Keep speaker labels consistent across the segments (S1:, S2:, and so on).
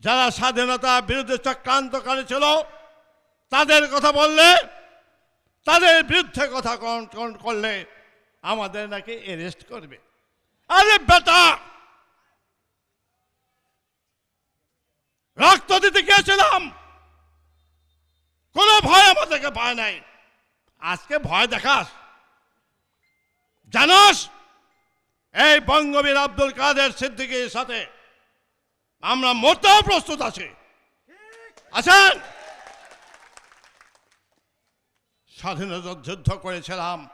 S1: যারা স্বাধীনতা বিরুদ্ধে চক্রান্তকারী ছিল, তাদের কথা বললে, তাদের বিরুদ্ধে কথা করলে আমাদের নাকি অ্যারেস্ট করবে। আরে বেটা! রক্ত দিতে গিয়েছিলাম। কোনো ভয় আমাদেরকে ভয় নাই। আজকে ভয় দেখাস। জানাস, এই বঙ্গবীর আব্দুল কাদের সিদ্দিকীর সাথে আমরা মরতেও প্রস্তুত আছি। আছেন? স্বাধীনতা যুদ্ধ করেছিলাম।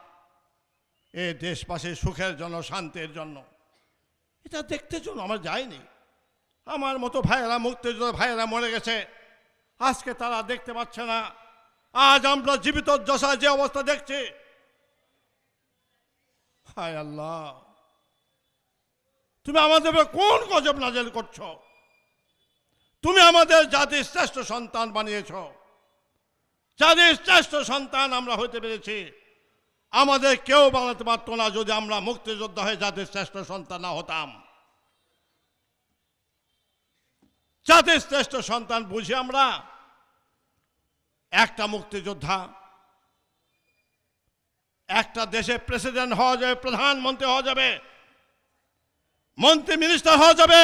S1: এ দেশবাসীর সুখের জন্য, শান্তির জন্য। এটা দেখতে জন্য আমার যায়নি আমার মতো ভাইয়েরা, মুক্তিযোদ্ধা ভাইয়েরা মরে গেছে। আজকে তারা দেখতে পাচ্ছে না। আজ আমরা জীবিত দশায় যে অবস্থা দেখছি। হায় আল্লাহ! তুমি আমাদের কোন গজব নাজেল করছ? তুমি আমাদের জাতির শ্রেষ্ঠ সন্তান বানিয়েছ জাতির শ্রেষ্ঠ সন্তান আমরা হতে পেরেছি, আমাদের কেউ বানাতে পারতো না যদি আমরা মুক্তিযোদ্ধা হয়ে জাতির শ্রেষ্ঠ সন্তান না হতাম। জাতির শ্রেষ্ঠ সন্তান বুঝি আমরা? একটা মুক্তিযোদ্ধা, একটা দেশে প্রেসিডেন্ট হওয়া যাবে, প্রধানমন্ত্রী হওয়া যাবে, মন্ত্রী মিনিস্টার হওয়া যাবে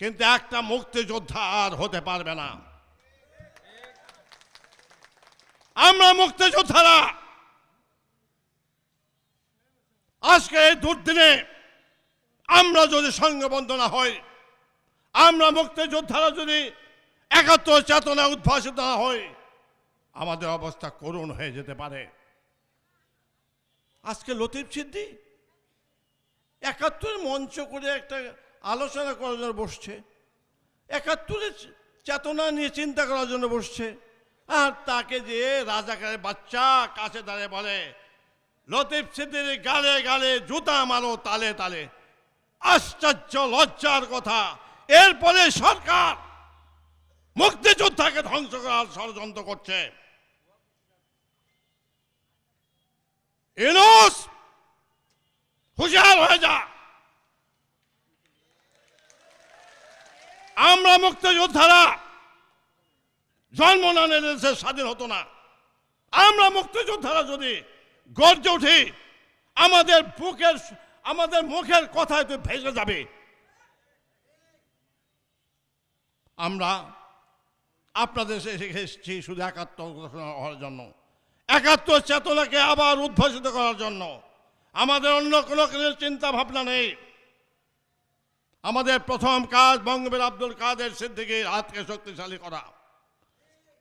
S1: কিন্তু একটা মুক্তিযোদ্ধা আর হতে পারবে না। আমরা মুক্তিযোদ্ধারা। আজকে এই দুর্দিনে আমরা যদি সংঘবদ্ধ না হই, আমরা মুক্তিযোদ্ধারা যদি একাত্তর চেতনা উদ্ভাসিত না হই, আমাদের অবস্থা করুণ হয়ে যেতে পারে। আজকে লতিফ সিদ্দি একাত্তর মঞ্চ করে একটা আলোচনা করার জন্য বসছে। একাত্তরের চেতনা নিয়ে চিন্তা করার জন্য বসছে। আর তাকে যে রাজাকারের বাচ্চা কাছে দাঁড়িয়ে বলে, লতিফ সিদ্দির গালে গালে জুতা মারো, তালে তালে। আশ্চর্য, লজ্জার কথা। এরপরে সরকার মুক্তিযোদ্ধাকে ধ্বংস করার ষড়যন্ত্র করছে। হুশিয়ার হয়ে যা। আমরা মুক্তিযোদ্ধারা। জন্ম না নিলে স্বাধীন হতো না। আমরা মুক্তিযোদ্ধারা যদি গর্জে উঠি, আমাদের বুকের আমাদের মুখের কথায় তো ভেসে যাবে। আমরা আপনাদের এসেছি শুধু একাত্তর ঘোষণা হওয়ার জন্য। একাত্তর চেতনাকে আবার উদ্ভাসিত করার জন্য। আমাদের অন্য কোনো চিন্তা ভাবনা নেই। আমাদের প্রথম কাজ বঙ্গবীর আব্দুল কাদের সিদ্দিকীর হাতকে শক্তিশালী করা।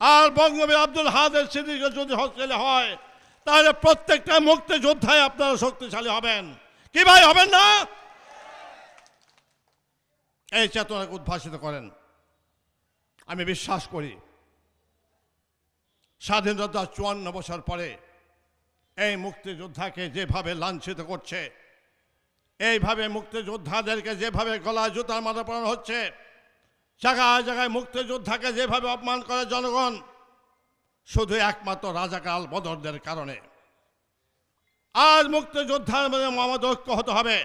S1: আর বঙ্গবীর আব্দুল হাদের সিদ্দিকী যদি হস্টেলে হয়, তাহলে প্রত্যেকটা মুক্তিযোদ্ধায় আপনারা শক্তিশালী হবেন। কি ভাই, হবেন না? এই চেতনাকে উদ্ভাসিত করেন। আমি বিশ্বাস করি, স্বাধীনতা চুয়ান্ন বছর পরে এই মুক্তিযোদ্ধাকে যেভাবে লাঞ্ছিত করছে এইভাবে মুক্তিযোদ্ধাদেরকে যেভাবে গলা জুতার মাথা পড়ানো হচ্ছে, জায়গায় জায়গায় মুক্তিযোদ্ধাকে যেভাবে অপমান করে জনগণ, শুধু একমাত্র রাজাকাল বদরদের কারণে। আজ মুক্তিযোদ্ধার মধ্যে মমদ ঐক্য হতে হবে।